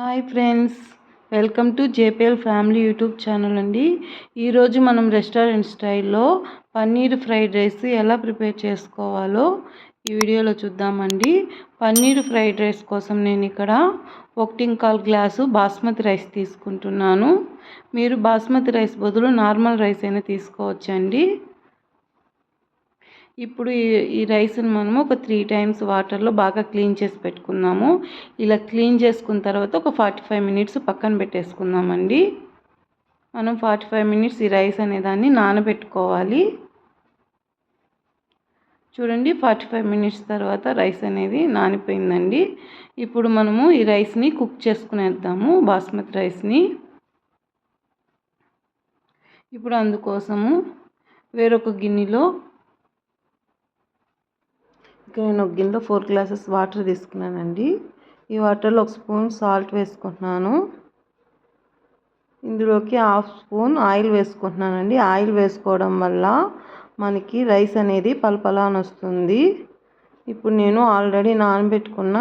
Hi friends welcome to JPL family YouTube channel అండి. ఈరోజు మనం రెస్టారెంట్ స్టైల్లో పన్నీర్ ఫ్రైడ్ రైస్ ఎలా ప్రిపేర్ చేసుకోవాలో ఈ వీడియోలో చూద్దామండి. పన్నీర్ ఫ్రైడ్ రైస్ కోసం నేను ఇక్కడ ఒకటి కాల్ గ్లాసు బాస్మతి రైస్ తీసుకుంటున్నాను. మీరు బాస్మతి రైస్ బదులు నార్మల్ రైస్ అయినా తీసుకోవచ్చండి. ఇప్పుడు ఈ ఈ రైస్ని మనము ఒక త్రీ టైమ్స్ వాటర్లో బాగా క్లీన్ చేసి పెట్టుకుందాము. ఇలా క్లీన్ చేసుకున్న తర్వాత ఒక ఫార్టీ ఫైవ్ మినిట్స్ పక్కన పెట్టేసుకుందామండి. మనం ఫార్టీ ఫైవ్ మినిట్స్ ఈ రైస్ అనేదాన్ని నానబెట్టుకోవాలి. చూడండి ఫార్టీ ఫైవ్ మినిట్స్ తర్వాత రైస్ అనేది నానిపోయిందండి. ఇప్పుడు మనము ఈ రైస్ని కుక్ చేసుకునేద్దాము బాస్మతి రైస్ని. ఇప్పుడు అందుకోసము వేరొక గిన్నెలో ఇక్కడ నేను ఒక గిన్నెలో ఫోర్ గ్లాసెస్ వాటర్ తీసుకున్నానండి. ఈ వాటర్లో ఒక స్పూన్ సాల్ట్ వేసుకుంటున్నాను. ఇందులోకి హాఫ్ స్పూన్ ఆయిల్ వేసుకుంటున్నానండి. ఆయిల్ వేసుకోవడం వల్ల మనకి రైస్ అనేది పలపలాని వస్తుంది ఇప్పుడు నేను ఆల్రెడీ నానబెట్టుకున్న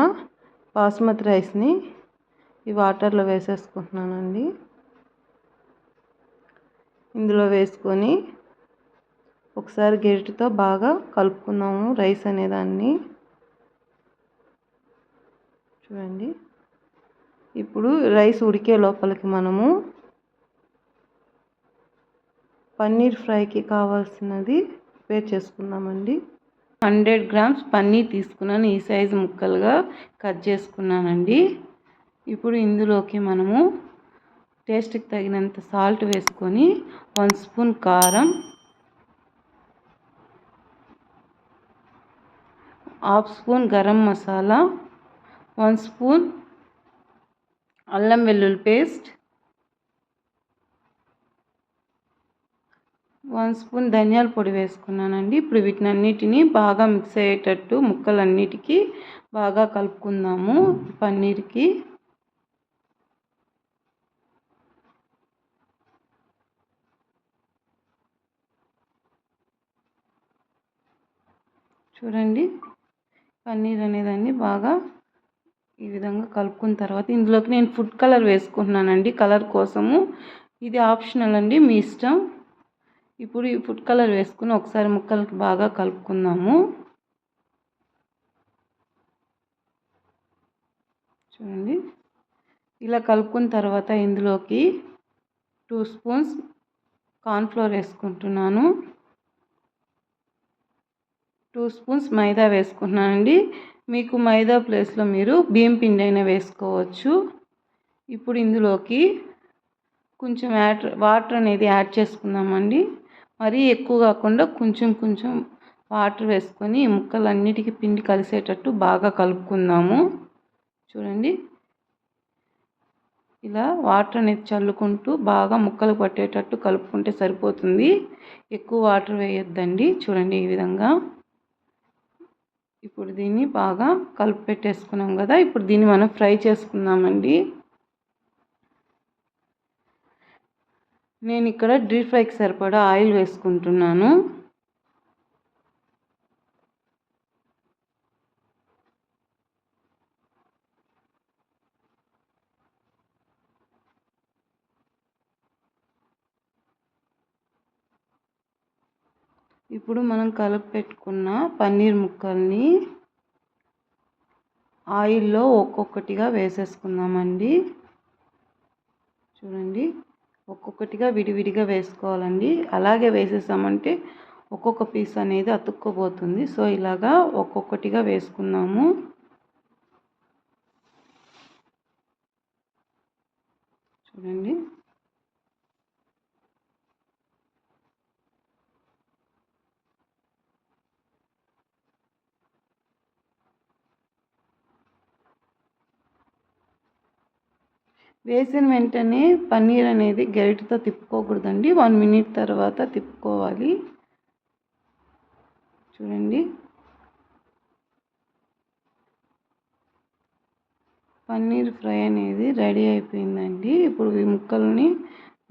బాస్మతి రైస్ని ఈ వాటర్లో వేసేసుకుంటున్నానండి. ఇందులో వేసుకొని ఒకసారి గెరిటితో బాగా కలుపుకుందాము రైస్ అనేదాన్ని చూడండి. ఇప్పుడు రైస్ ఉడికే లోపలికి మనము పన్నీర్ ఫ్రైకి కావాల్సినది ప్రిపేర్ చేసుకుందామండి. హండ్రెడ్ గ్రామ్స్ పన్నీర్ తీసుకున్నాను. ఈ సైజు ముక్కలుగా కట్ చేసుకున్నానండి. ఇప్పుడు ఇందులోకి మనము టేస్ట్కి తగినంత సాల్ట్ వేసుకొని వన్ స్పూన్ కారం half spoon garam masala one spoon అల్లం వెల్లుల్లి పేస్ట్ వన్ స్పూన్ ధనియాల పొడి వేసుకున్నానండి. ఇప్పుడు వీటిని అన్నిటినీ బాగా మిక్స్ అయ్యేటట్టు ముక్కలన్నిటికీ బాగా కలుపుకుందాము పన్నీర్కి. చూడండి. పన్నీర్ అనేదాన్ని బాగా ఈ విధంగా కలుపుకున్న తర్వాత ఇందులోకి నేను ఫుడ్ కలర్ వేసుకుంటున్నానండి కలర్ కోసము. ఇది ఆప్షనల్ అండి మీ ఇష్టం. ఇప్పుడు ఈ ఫుడ్ కలర్ వేసుకుని ఒకసారి ముక్కలకి బాగా కలుపుకుందాము. చూడండి. ఇలా కలుపుకున్న తర్వాత ఇందులోకి టూ స్పూన్స్ కార్న్ఫ్లోర్ వేసుకుంటున్నాను. టూ స్పూన్స్ మైదా వేసుకున్నానండి మీకు మైదా ప్లేస్లో మీరు బియ్యం పిండి అయినా వేసుకోవచ్చు. ఇప్పుడు ఇందులోకి కొంచెం యాడ్ వాటర్ అనేది యాడ్ చేసుకుందామండి. మరీ ఎక్కువ కాకుండా కొంచెం కొంచెం వాటర్ వేసుకొని ముక్కలన్నిటికీ పిండి కలిసేటట్టు బాగా కలుపుకుందాము. చూడండి. ఇలా వాటర్ అనేది చల్లుకుంటూ బాగా ముక్కలు పట్టేటట్టు కలుపుకుంటే సరిపోతుంది. ఎక్కువ వాటర్ వేయొద్దండి. చూడండి ఈ విధంగా. ఇప్పుడు దీన్ని బాగా కలిపి పెట్టేసుకున్నాం కదా ఇప్పుడు దీన్ని మనం ఫ్రై చేసుకుందామండి. నేను ఇక్కడ డీప్ ఫ్రైకి సరిపడా ఆయిల్ వేసుకుంటున్నాను. ఇప్పుడు మనం కలిపి పెట్టుకున్న పన్నీర్ ముక్కల్ని ఆయిల్లో ఒక్కొక్కటిగా వేసేసుకుందామండి. చూడండి ఒక్కొక్కటిగా విడివిడిగా వేసుకోవాలండి. అలాగే వేసేసామంటే ఒక్కొక్క పీస్ అనేది అతుక్కోబోతుంది. సో ఇలాగా ఒక్కొక్కటిగా వేసుకుందాము. చూడండి వేసిన వెంటనే పన్నీర్ అనేది గరిటతో తిప్పుకోకూడదండి. వన్ మినిట్ తర్వాత తిప్పుకోవాలి. చూడండి. పన్నీర్ ఫ్రై అనేది రెడీ అయిపోయిందండి. ఇప్పుడు ఈ ముక్కల్ని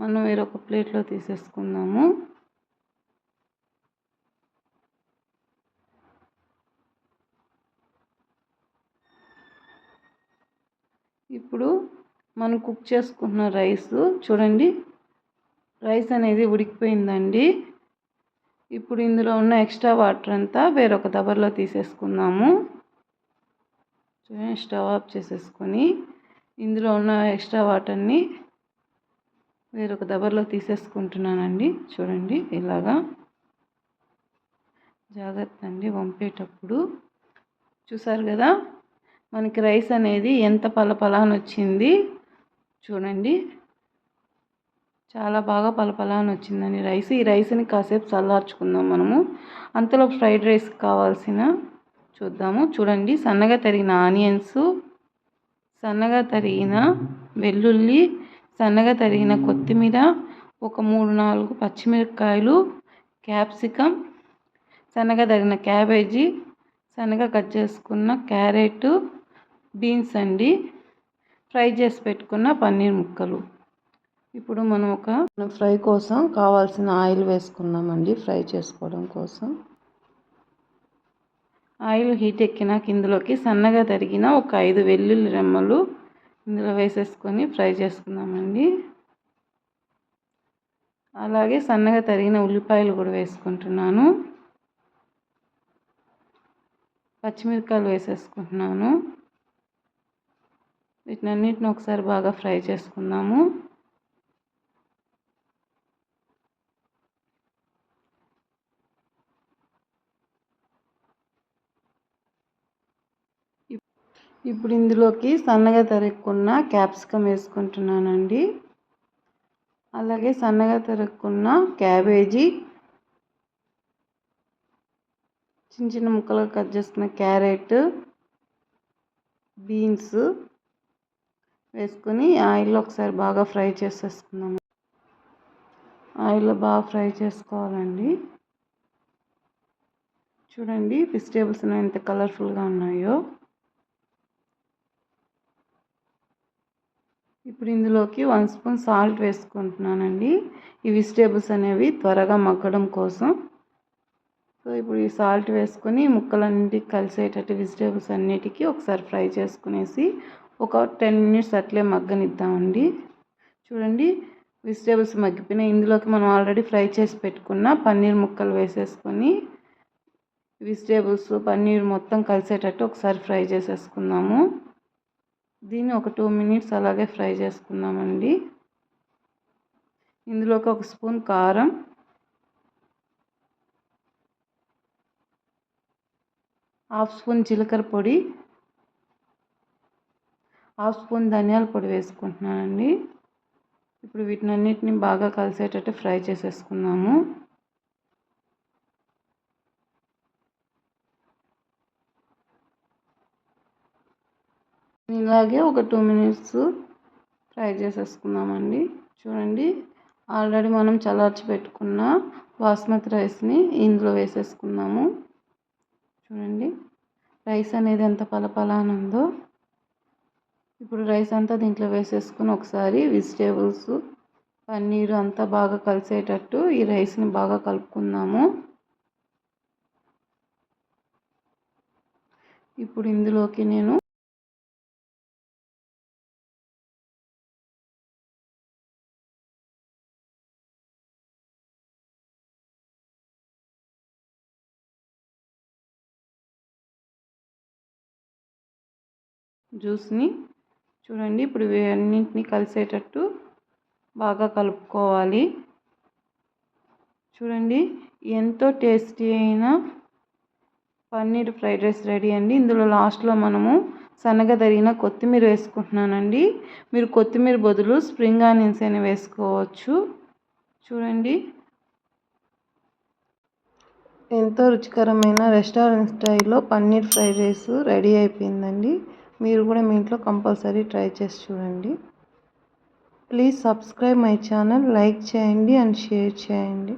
మనం వేరొక ప్లేట్లో తీసేసుకుందాము. ఇప్పుడు మనం కుక్ చేసుకున్న రైస్ చూడండి. రైస్ అనేది ఉడికిపోయిందండి. ఇప్పుడు ఇందులో ఉన్న ఎక్స్ట్రా వాటర్ అంతా వేరొక దబర్లో తీసేసుకుందాము. చూడండి స్టవ్ ఆఫ్ చేసేసుకొని ఇందులో ఉన్న ఎక్స్ట్రా వాటర్ని వేరొక దబర్లో తీసేసుకుంటున్నానండి. చూడండి ఇలాగా జాగ్రత్త అండి వంపేటప్పుడు. చూసారు కదా మనకి రైస్ అనేది ఎంత పలపలాని వచ్చింది చూడండి. చాలా బాగా పలపలాని వచ్చిందండి రైస్. ఈ రైస్ని కాసేపు చల్లార్చుకుందాం మనము. అంతలో ఫ్రైడ్ రైస్ కావాల్సిన చూద్దాము. చూడండి సన్నగా తరిగిన ఆనియన్స్ సన్నగా తరిగిన వెల్లుల్లి సన్నగా తరిగిన కొత్తిమీర ఒక మూడు నాలుగు పచ్చిమిరపకాయలు క్యాప్సికమ్ సన్నగా తరిగిన క్యాబేజీ సన్నగా కట్ చేసుకున్న క్యారెట్ బీన్స్ అండి. ఫ్రై చేసి పెట్టుకున్న పన్నీర్ ముక్కలు. ఇప్పుడు మనం ఒక ఫ్రై కోసం కావాల్సిన ఆయిల్ వేసుకుందామండి ఫ్రై చేసుకోవడం కోసం. ఆయిల్ హీట్ ఎక్కినాక ఇందులోకి సన్నగా తరిగిన ఒక ఐదు వెల్లుల్లి రెమ్మలు ఇందులో వేసేసుకొని ఫ్రై చేసుకుందామండి. అలాగే సన్నగా తరిగిన ఉల్లిపాయలు కూడా వేసుకుంటున్నాను. పచ్చిమిరపకాయలు వేసేసుకుంటున్నాను. వీటినన్నిటిని ఒకసారి బాగా ఫ్రై చేసుకుందాము. ఇప్పుడు ఇందులోకి సన్నగా తరుక్కున్న క్యాప్సికమ్ వేసుకుంటున్నానండి. అలాగే సన్నగా తరుక్కున్న క్యాబేజీ చిన్న చిన్న ముక్కలుగా కట్ చేసుకున్న క్యారెట్ బీన్స్ వేసుకుని ఆయిల్లో ఒకసారి బాగా ఫ్రై చేసేసుకుందాము ఆయిల్లో బాగా ఫ్రై చేసుకోవాలండి. చూడండి వెజిటేబుల్స్ ఎంత కలర్ఫుల్గా ఉన్నాయో. ఇప్పుడు ఇందులోకి వన్ స్పూన్ సాల్ట్ వేసుకుంటున్నానండి. ఈ వెజిటేబుల్స్ అనేవి త్వరగా మగ్గడం కోసం. సో ఇప్పుడు ఈ సాల్ట్ వేసుకొని ముక్కలన్నిటికి కలిసేటట్టు వెజిటేబుల్స్ అన్నిటికీ ఒకసారి ఫ్రై చేసుకునేసి ఒక టెన్ మినిట్స్ అట్లే మగ్గనిద్దామండి. చూడండి వెజిటేబుల్స్ మగ్గిపోయినాయి. ఇందులోకి మనం ఆల్రెడీ ఫ్రై చేసి పెట్టుకున్న పన్నీర్ ముక్కలు వేసేసుకొని వెజిటేబుల్స్ పన్నీర్ మొత్తం కలిసేటట్టు ఒకసారి ఫ్రై చేసేసుకుందాము. దీన్ని ఒక టూ మినిట్స్ అలాగే ఫ్రై చేసుకుందామండి. ఇందులోకి ఒక స్పూన్ కారం హాఫ్ స్పూన్ జీలకర్ర పొడి హాఫ్ స్పూన్ ధనియాల పొడి వేసుకుంటున్నానండి. ఇప్పుడు వీటిని అన్నిటిని బాగా కలిసేటట్టు ఫ్రై చేసేసుకుందాము. ఇలాగే ఒక టూ మినిట్స్ ఫ్రై చేసేసుకుందామండి. చూడండి ఆల్రెడీ మనం చల్లార్చి పెట్టుకున్న బాస్మతి రైస్ని ఇందులో వేసేసుకుందాము. చూడండి రైస్ అనేది ఎంత పలపలానుందో. ఇప్పుడు రైస్ అంతా దీంట్లో వేసేసుకుని ఒకసారి వెజిటేబుల్స్ పన్నీరు అంతా బాగా కలిసేటట్టు ఈ రైస్ని బాగా కలుపుకుందాము. ఇప్పుడు ఇందులోకి నేను జ్యూస్ని చూడండి ఇప్పుడు అన్నింటినీ కలిసేటట్టు బాగా కలుపుకోవాలి. చూడండి ఎంతో టేస్టీ అయిన పన్నీర్ ఫ్రైడ్ రైస్ రెడీ అండి. ఇందులో లాస్ట్లో మనము సన్నగా తరిగిన కొత్తిమీర వేసుకుంటున్నానండి. మీరు కొత్తిమీర బదులు స్ప్రింగ్ ఆనియన్స్ అయినా వేసుకోవచ్చు. చూడండి ఎంతో రుచికరమైన రెస్టారెంట్ స్టైల్లో పన్నీర్ ఫ్రైడ్ రైస్ రెడీ అయిపోయిందండి. మీరు కూడా మీ ఇంట్లో కంపల్సరీ ట్రై చేసి చూడండి. Please subscribe my channel like చేయండి అండ్ షేర్ చేయండి.